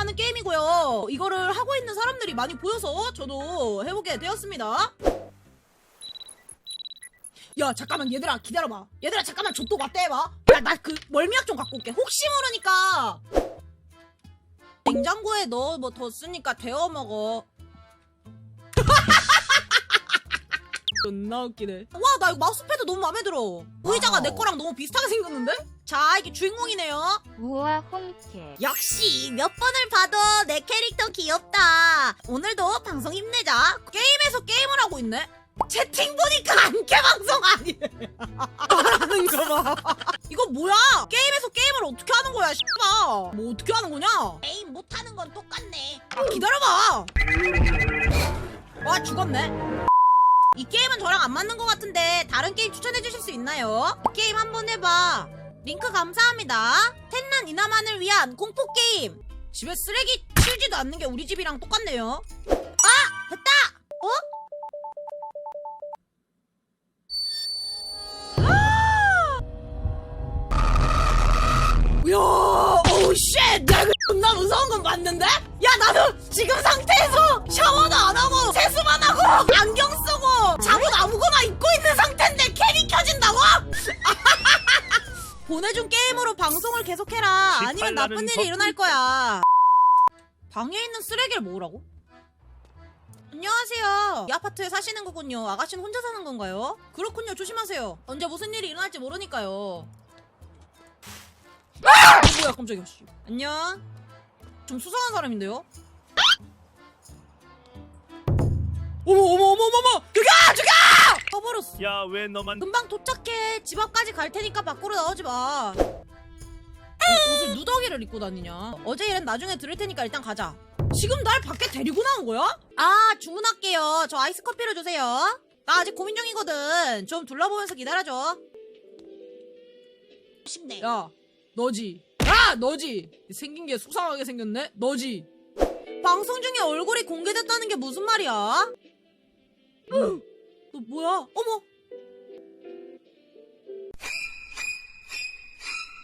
하는 게임이고요. 이거를 하고 있는 사람들이 많이 보여서 저도 해보게 되었습니다. 야 잠깐만 얘들아 기다려봐. 얘들아 잠깐만 족도 맞대 해봐. 야 나 그 멀미약 좀 갖고 올게. 혹시 모르니까 냉장고에 넣어 뭐더 쓰니까 데워 먹어. 존나 웃기네. 와, 나 이거 마우스패드 너무 마음에 들어. 의자가. 내 거랑 너무 비슷하게 생겼는데? 자, 이게 주인공이네요. 우와 홈캐 역시 몇 번을 봐도 내 캐릭터 귀엽다. 오늘도 방송 힘내자. 게임에서 게임을 하고 있네. 채팅 보니까 안개 방송 아니네. 말하는 거 봐. 이거 뭐야? 게임에서 게임을 어떻게 하는 거야, 씨발. 뭐 어떻게 하는 거냐? 게임 못하는 건 똑같네. 아, 기다려봐. 와, 죽었네. 이 게임은 저랑 안 맞는 것 같은데 다른 게임 추천해 주실 수 있나요? 이 게임 한번 해봐. 링크 감사합니다. 텐난 이나만을 위한 공포 게임. 집에 쓰레기 치우지도 않는 게 우리 집이랑 똑같네요. 아 됐다. 어? 야, 오우 쉣! 내가 존나 무서운 건 맞는데? 야, 나도 지금 상태에서 샤워도 안 하고 세수만 하고 안경 쓰고 잠옷 아 보내준 게임으로 방송을 계속해라. 아니면 나쁜 일이 일어날 거야. 방에 있는 쓰레기를 모으라고? 안녕하세요. 이 아파트에 사시는 거군요. 아가씨는 혼자 사는 건가요? 그렇군요. 조심하세요. 언제 무슨 일이 일어날지 모르니까요. 아! 뭐야 깜짝이야 씨. 안녕 좀 수상한 사람인데요 어머 어머 어머 어머 어머 죽여 죽여 꺼버렸어. 야 왜 너만 금방 도착해. 집 앞까지 갈 테니까 밖으로 나오지 마. 옷을 누더기를 입고 다니냐? 어제 일은 나중에 들을 테니까 일단 가자. 지금 날 밖에 데리고 나온 거야? 아 주문할게요. 저 아이스 커피로 주세요. 나 아직 고민 중이거든. 좀 둘러보면서 기다려줘. 쉽네. 야 너지. 야 너지. 생긴 게 수상하게 생겼네. 너지. 방송 중에 얼굴이 공개됐다는 게 무슨 말이야? 너 뭐야? 어머!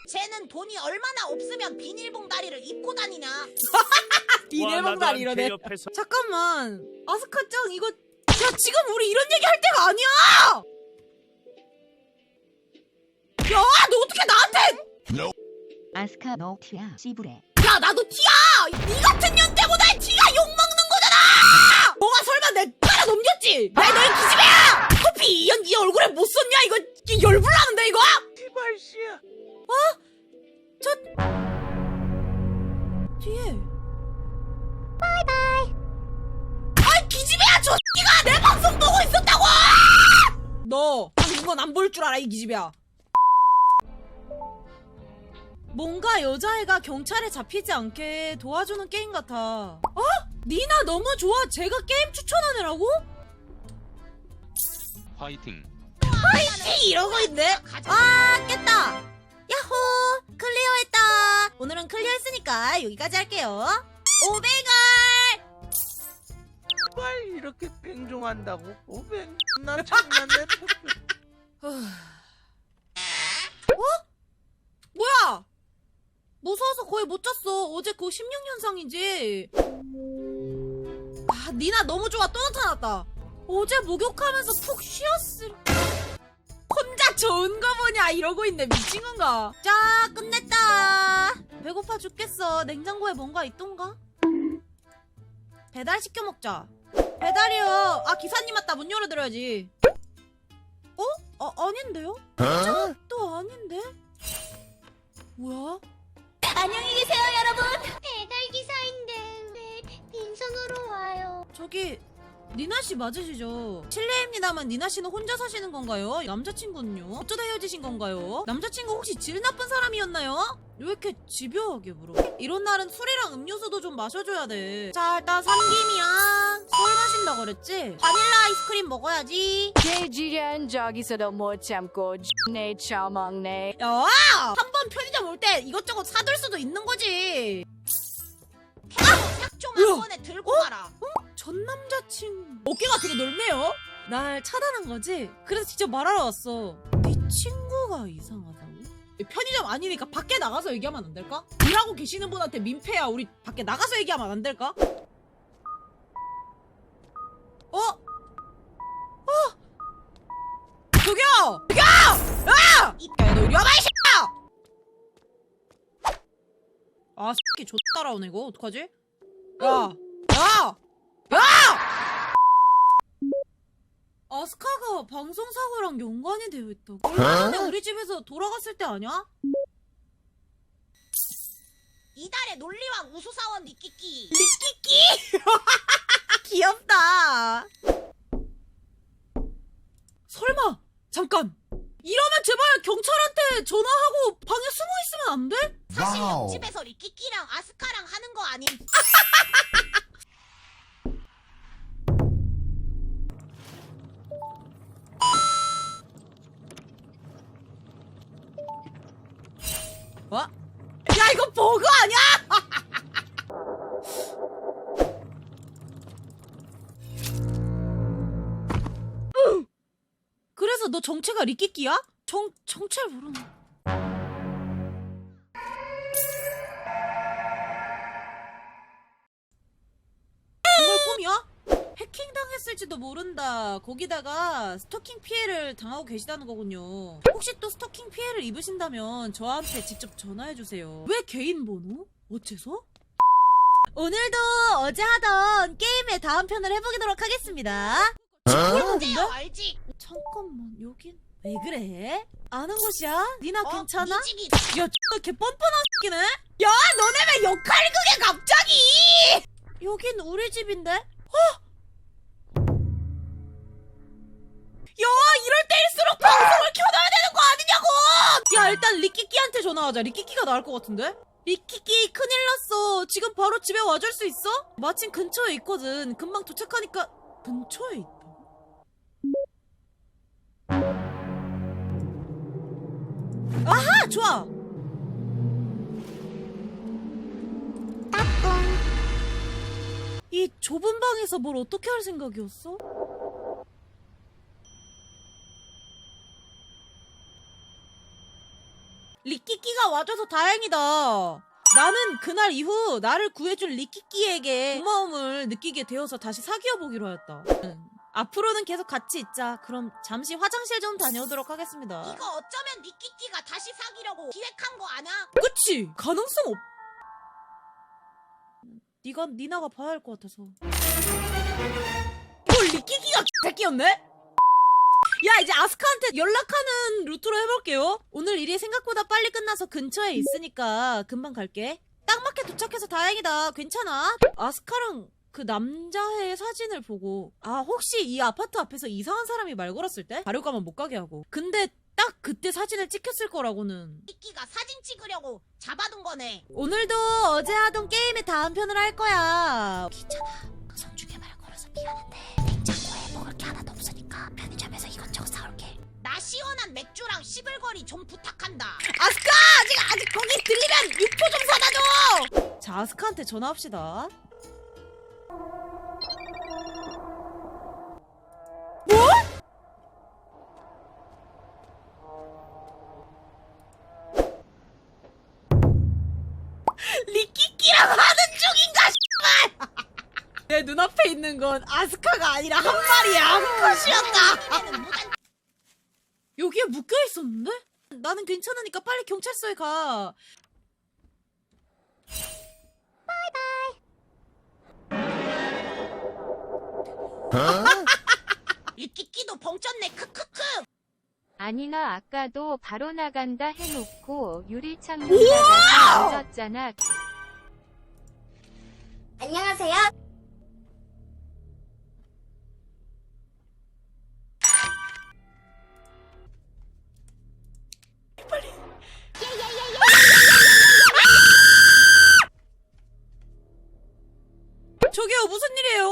쟤는 돈이 얼마나 없으면 비닐봉다리를 입고 다니냐? 비닐봉다리 이러네. 옆에서. 잠깐만. 아스카짱 이거 야 지금 우리 이런 얘기 할 때가 아니야! 야 너 어떻게 나한테! 아스카 너 티야? 씨부레. 야 나도 티야! 니 같은 년 때문에 티가 욕 먹는 거잖아! 너가 설마 내 따라 넘겼지? 나 너희 기집애야? 커피 이연 니 얼굴에 못 썼냐? 이거 이 열불나는데 이거? 씨발 씨야 뒤에. 바이바이. 아이 기집애야 저 X가 내 방송 보고 있었다고! 너 이건 안볼 줄 알아 이 기집애야. 뭔가 여자애가 경찰에 잡히지 않게 도와주는 게임 같아. 어? 니나 너무 좋아. 제가 게임 추천하느라고? 화이팅. 티 이러고 있네. 아 깼다. 야호. 클리어했다. 오늘은 클리어했으니까 여기까지 할게요. 500원 씨발 이렇게 뱅종한다고? 오뱅 난 참났네 뭐야 무서워서 거의 못 잤어. 어제 그거 16년상이지. 아 니나 너무 좋아. 또 나타났다. 어제 목욕하면서 푹 쉬었을. 혼자 좋은 거 보냐 이러고 있네. 미친 건가. 자 끝냈다. 배고파 죽겠어. 냉장고에 뭔가 있던가? 배달 시켜 먹자. 배달이요. 아 기사님 왔다. 문 열어드려야지. 어? 아, 아닌데요? 진짜 또 아닌데? 뭐야? 안녕히 계세요, 여러분. 배달 기사인데 왜 빈손으로 와요? 저기 니나 씨 맞으시죠? 실례입니다만 니나 씨는 혼자 사시는 건가요? 남자친구는요? 어쩌다 헤어지신 건가요? 남자친구 혹시 질 나쁜 사람이었나요? 왜 이렇게 집요하게 물어? 이런 날은 술이랑 음료수도 좀 마셔줘야 돼. 자 일단 삼김이랑 술 마신다 그랬지? 바닐라 아이스크림 먹어야지. 돼지란 저기서도 못 참고 내 처먹네 야! 한 번 편의점 올 때 이것저것 사둘 수도 있는 거지. 좀 뭐야? 한 번에 들고 어? 가라. 전 남자친구 어깨가 되게 넓네요 날 차단한 거지? 그래서 직접 말하러 왔어 네 친구가 이상하다고? 편의점 아니니까 밖에 나가서 얘기하면 안 될까? 일하고 계시는 분한테 민폐야 우리 밖에 나가서 얘기하면 안 될까? 어? 어? 저기요! 저기요! 야! 야너 이리 와봐 이 새끼야! 아 새끼 좆 따라오네 이거 어떡하지? 야! 야! 야! 아스카가 방송사고랑 연관이 되어 있다고? 얼마 전에 우리 집에서 돌아갔을 때 아니야? 이달의 논리왕 우수사원 니끼끼. 리끼끼! 귀엽다. 설마 잠깐 이러면 제발 경찰한테 전화하고 방에 숨어 있으면 안 돼? 사실 와우. 옆집에서 리끼끼랑 아스카랑 하는 거 아님? 그래서 너 정체가 리끼끼야? 정 정체를 모르는. 정말 꿈이야? 해킹 당했을지도 모른다. 거기다가 스토킹 피해를 당하고 계시다는 거군요. 혹시 또 스토킹 피해를 입으신다면 저한테 직접 전화해 주세요. 왜 개인 번호? 어째서? 오늘도 어제 하던 게임의 다음 편을 해보도록 하겠습니다. 문제요 알지? 잠깐만 여긴 왜 그래? 아는 곳이야? 니나 어? 괜찮아? 니 집이 야, 개 뻔뻔한 새끼네? 야, 너네 왜 역할극에 갑자기! 여긴 우리 집인데? 어? 야, 이럴 때일수록 방송을 켜놔야 되는 거 아니냐고! 야, 일단 리끼끼한테 전화하자. 리끼끼가 나을 것 같은데? 리끼끼, 큰일 났어. 지금 바로 집에 와줄 수 있어? 마침 근처에 있거든. 금방 도착하니까 근처에 있다 고? 아하, 좋아. 이 좁은 방에서 뭘 어떻게 할 생각이었어? 리끼끼가 와줘서 다행이다. 나는 그날 이후 나를 구해준 리끼끼에게 고마움을 느끼게 되어서 다시 사귀어 보기로 하였다. 응. 앞으로는 계속 같이 있자. 그럼 잠시 화장실 좀 다녀오도록 하겠습니다. 이거 어쩌면 니끼끼가 다시 사귀려고 기획한 거 아냐? 그치? 가능성 없. 네가 니나가 봐야 할 것 같아서. 뭘 리끼기가 새끼였네? 야 이제 아스카한테 연락하는 루트로 해볼게요. 오늘 일이 생각보다 빨리 끝나서 근처에 있으니까 금방 갈게. 딱 맞게 도착해서 다행이다. 괜찮아. 아스카랑 그 남자의 사진을 보고 아 혹시 이 아파트 앞에서 이상한 사람이 말 걸었을 때 가려가면 못 가게 하고. 근데 딱 그때 사진을 찍혔을 거라고는 니끼가 사진 찍으려고 잡아둔 거네. 오늘도 어제 하던 게임의 다음 편을 할 거야. 귀찮아. 방송 중에 말 걸어서 미안한데 냉장고에 먹을 게 하나도 없으니까 편의점에서 이것저것 사올게. 나 시원한 맥주랑 시글거리 좀 부탁한다. 아스카! 아직, 아직 거기 들리면 육포 좀 사다 줘! 자, 아스카한테 전화합시다. 뭐? 리끼끼랑 하는 중인가, 씨발! 내 눈앞에 있는 건 아스카가 아니라 한 마리의 암컷이었다! 여기에 묶여 있었는데? 나는 괜찮으니까 빨리 경찰서에 가. 니끼끼도 벙쪘네. 크크크. 아니나 아까도 바로 나간다 해놓고 유리창문 닫아서 늦었잖아. 안녕하세요. 저기요 무슨 일이에요?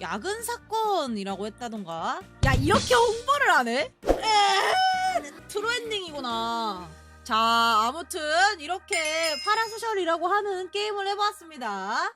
야근 사건이라고 했다던가. 야 이렇게 홍보를 안 해? 에 트루 엔딩이구나. 자 아무튼 이렇게 파라소셜이라고 하는 게임을 해봤습니다.